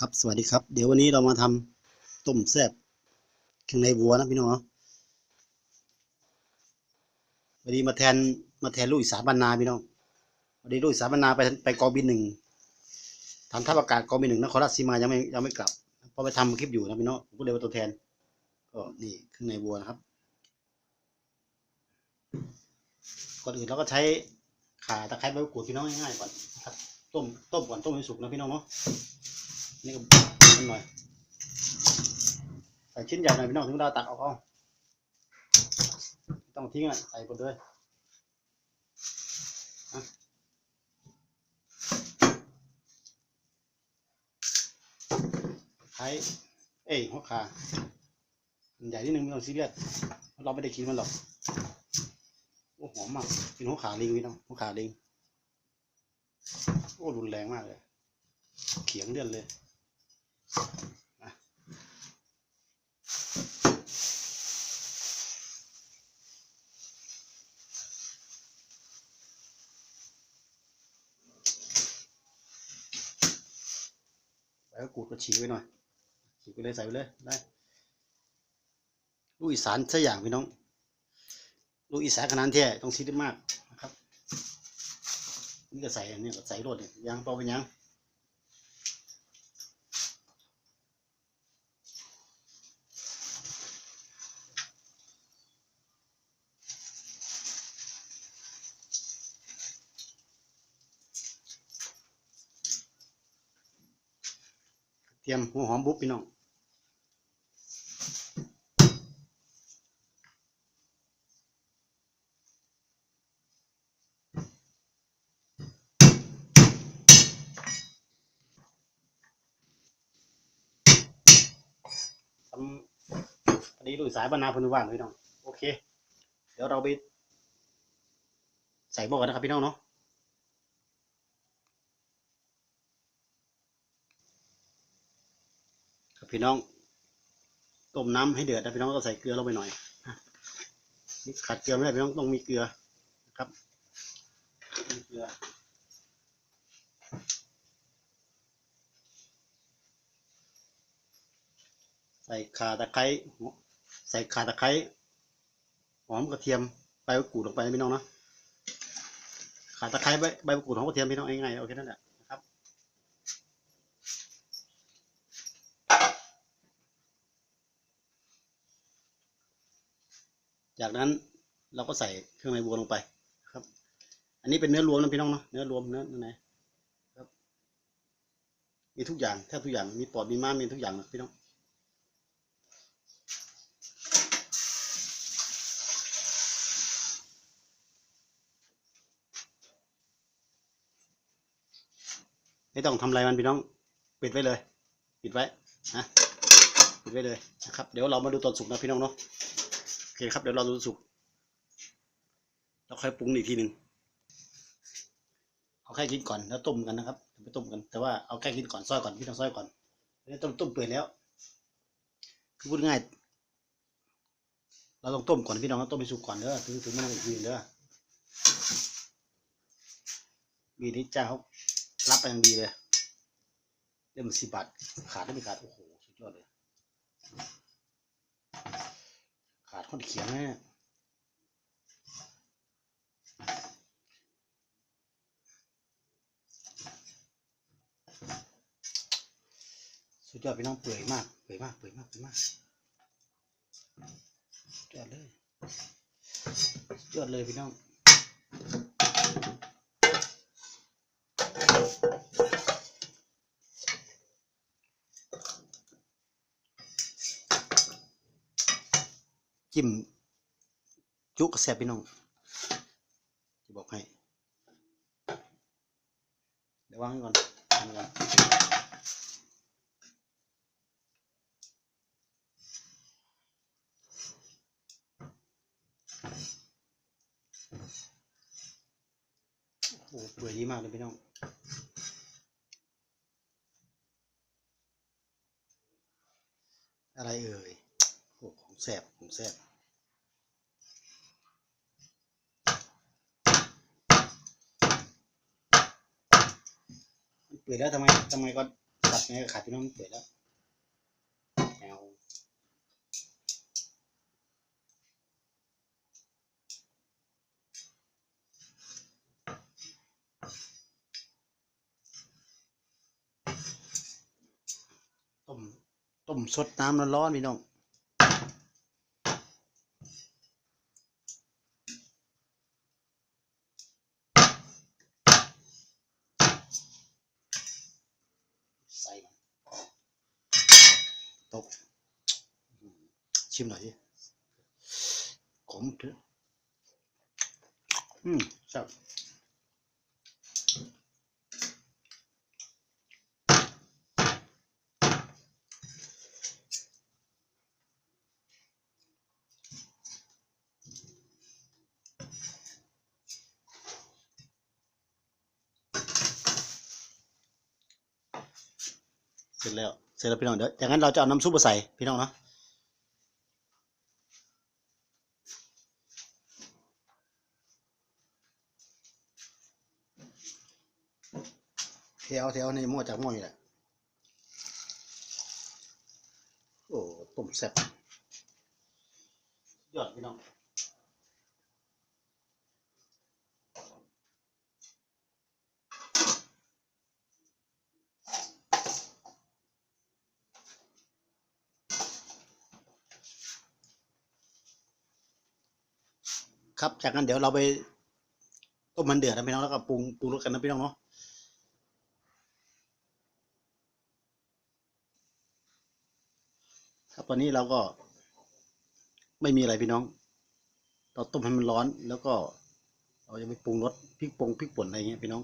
ครับสวัสดีครับ เดี๋ยววันนี้เรามาทำต้มแซ่บเครื่องในวัวนะพี่น้องวันนี้มาแทนมาแทนลูกอีสานบรรนาพี่น้องวันนี้ลูกอีสานบรรนาไปไปกองบินหนึ่งฐานทัพอากาศกองบินหนึ่งนครราชสีมายังไม่ยังไม่กลับเพราะไปทำคลิปอยู่นะพี่น้องผมก็เลยเป็นตัวแทนก็นี่เครื่องในวัวนะครับก่อนอื่นเราก็ใช้ข่าตะไคร้ใบกรูดพี่น้องง่ายๆก่อนครับต้มต้มก่อนต้มให้สุกนะพี่น้องเนาะ นี่ก็มันหน่อยใส่ชิ้นใหญ่หน่อยพี่น้องถึงเวลาตักออกเอาต้องทิ้งอะใส่หมดเลยอะไข่เอ้ยหัวขาใหญ่นิดนึงไม่ต้องซีเรียสเราะเราไม่ได้กินมันหรอกโอ้หอมมากกินหัวขาลิงพี่น้องหัวขาลิงโอ้รุนแรงมากเลย เขียงเดือนเลย แล้วกูดก็ฉีกไว้หน่อย ฉีกไปเลยใส่ไปเลย ได้ลูกอีสานสักอย่างพี่น้อง ลูกอีสานขนาดแท้ต้องซีดมากนะครับ นี่ก็ใส่อันนี้ก็ใส่รดเนี่ยยางเปล่าเป็นยาง เตรียมหัวหอมบุบพี่น้องทำอันนี้ลุยสายบรรณาพนุว่างพี่น้อง โอเค เดี๋ยวเราไปใส่หม้อกันนะครับพี่น้องเนาะครับ พี่น้อง ต้มน้ำให้เดือดนะพี่น้องก็ใส่เกลือลงไปหน่อยนี่ขาดเกลือไม่ได้พี่น้องต้องมีเกลือนะครับมีเกลือใส่ข่าตะไคร้ใส่ข่าตะไคร้หอมกระเทียมใบมะกรูดลงไปนะพี่น้องเนาะข่าตะไคร้ใบใบมะกรูดหอมกระเทียมพี่น้องง่ายๆโอเคนั่นแหละนะครับ จากนั้นเราก็ใส่เครื่องในวัวลงไปครับ อันนี้เป็นเนื้อรวมนะพี่น้องเนาะเนื้อรวมเนื้อไหนครับ มีทุกอย่างแทบทุกอย่างมีปอดมีม้ามมีทุกอย่างนะพี่น้องไม่ต้องทำอะไรมันพี่น้องปิดไว้เลย ปิดไว้นะปิดไว้เลยนะครับ เดี๋ยวเรามาดูตอนสุกนะพี่น้องเนาะ โอเคครับเดี๋ยวเราดูสุกเราค่อยปรุงอีกทีหนึ่งเอาแค่กินก่อนแล้วต้มกันนะครับไปต้มกัน แต่ว่าเอาแค่กินก่อนซอยก่อนพี่ต้องซอยก่อนนี่ต้มต้มเปื่อยแล้ว คือพูดง่าย เราต้องต้มก่อนพี่น้องเราต้มให้สุกก่อนเด้อถึงถึงมันจะยืนเด้อวีนี้เจ้าเขารับไปอย่างดีเลยเล่มสิบบาทขาดได้ไม่ขาดโอ้โหสุดยอดเลย ขาดคนเขียนแน่สุดยอดพี่น้องเปื่อยมากเปื่อยมากเปื่อยมากเปื่อยมากสุดยอดเลยสุดยอดเลยพี่น้อง จิ้มจุกระแสบพี่น้องจะบอกให้เดี๋ยววางไว้ก่อนวางก่อนโอ้เปื่อยดีมากเลยพี่น้องอะไรเอ่ยโอ้ของแสบ แสบเปื่อยแล้วทำไมทำไมก็ตัดไงก็ขาดพี่น้องเปื่อยแล้วแอวต้มต้มสดน้ำร้อนๆพี่น้อง ตกอืมชิมหน่อยดิขม เสร็จแล้วพี่น้องเดี๋ยวอย่างนั้นเราจะเอาน้ำซุปมาใส่พี่น้องเนาะเทเอาเทเอาในหม้อจากหม้อนี่แหละโอ้ต้มแซ่บยอดพี่น้อง ครับ จากนั้นเดี๋ยวเราไปต้มมันเดือดนะพี่น้องแล้วก็ปรุงปรุงรสกันนะพี่น้องเนาะครับตอนนี้เราก็ไม่มีอะไรพี่น้อง เราต้มให้มันร้อนแล้วก็ เราจะไปปรุงรสพริกปงพริกป่นอะไรเงี้ยพี่น้อง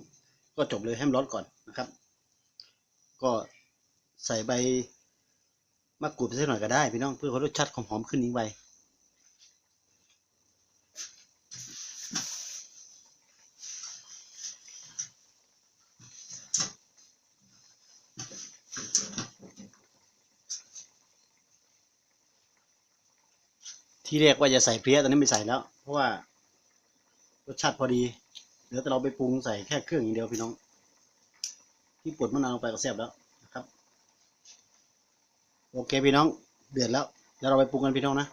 ก็จบเลยให้มันร้อนก่อนนะครับ ก็ใส่ใบมะกรูดไปสักหน่อยก็ได้พี่น้องเพื่อให้รสชาติหอมขึ้นอีกใบ ที่เรียกว่าจะใส่เพลี้ยตอนนี้ไม่ใส่แล้ว เพราะว่ารสชาติพอดีเหลือแต่เราไปปรุงใส่แค่เครื่องอย่างเดียวพี่น้องที่ปวดมะนาวลงไปก็แซ่บแล้วนะครับ โอเคพี่น้องเดือดแล้วเดี๋ยวเราไปปรุงกันพี่น้องนะ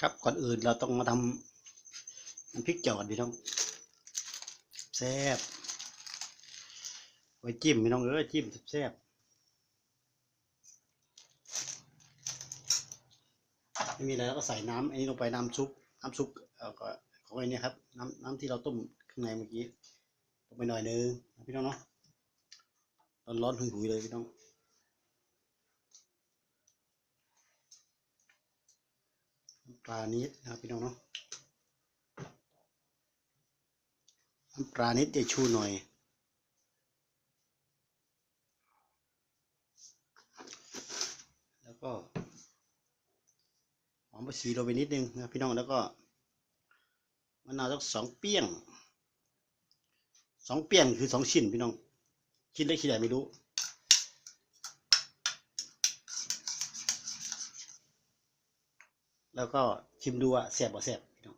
ครับก่อนอื่นเราต้องมาทำ น้ำพริกจอนพี่น้องแซ่บไว้จิ้มพี่น้องเอ้ยจิ้มแซ่บไม่มีอะไรแล้วก็ใส่น้ำอันนี้ลงไปน้ำซุปน้ำซุปเอ่อก็ของไอ้นี่ครับน้ำน้ำที่เราต้มข้างในเมื่อกี้ลงไปหน่อยนึงพี่น้องเนาะร้อนร้อนๆหุยเลยพี่น้องปลานิดนะครับพี่น้องเนาะ น้ำปลานิดจะชูหน่อย แล้วก็หอมผักชีลงไปนิดนึงนะพี่น้องแล้วก็มะนาวสักสองเปี้ยงสองเปี้ยงคือสองชิ้นพี่น้อง ชิ้นเล็กชิ้นใหญ่ไม่รู้แล้วก็ชิมดูว่าแซ่บบ่แซ่บพี่น้อง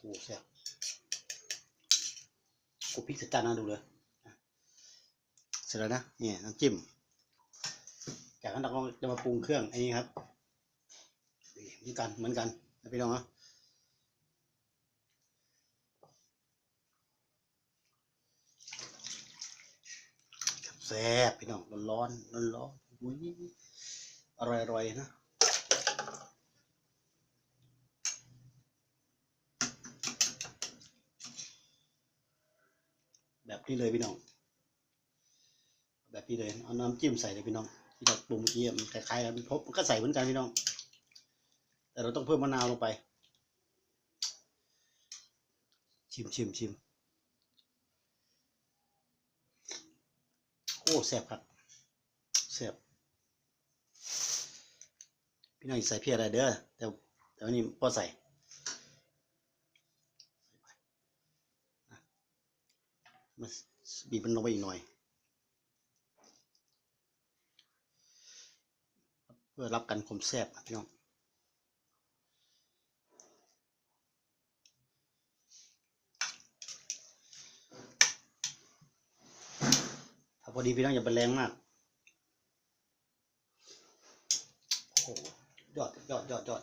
โอ้แซ่บ กูพริกจัดจานน่าดูเลยเสร็จแล้วนะเนี่ยน้ำจิ้ม จากนั้นเราก็จะมาปรุงเครื่องอันนี้ครับเหมือนกันเหมือนกันนะพี่น้องนะแซ่บพี่น้องร้อนร้อนร้อนอุ้ยอร่อยอร่อยนะ แบบ นี้เลยพี่น้อง แบบนี้เลย เอาน้ำจิ้มใส่เลยพี่น้อง ที่เราปรุงเมื่อกี้มันคล้ายๆกันพบมันก็ใส่เหมือนกันพี่น้อง แต่เราต้องเพิ่มมะนาวลงไป ชิมชิมชิมโอ้แซ่บครับแซ่บพี่น้องใส่เพียอะไรเด้อแต่แต่วันนี้พอใส่ มาบีบมันลงไปอีกหน่อย เพื่อรับกันคมแซ่บพี่น้องถ้าพอดีพี่น้องอย่าไปแรงมากโอ้โหยอดยอดยอดยอด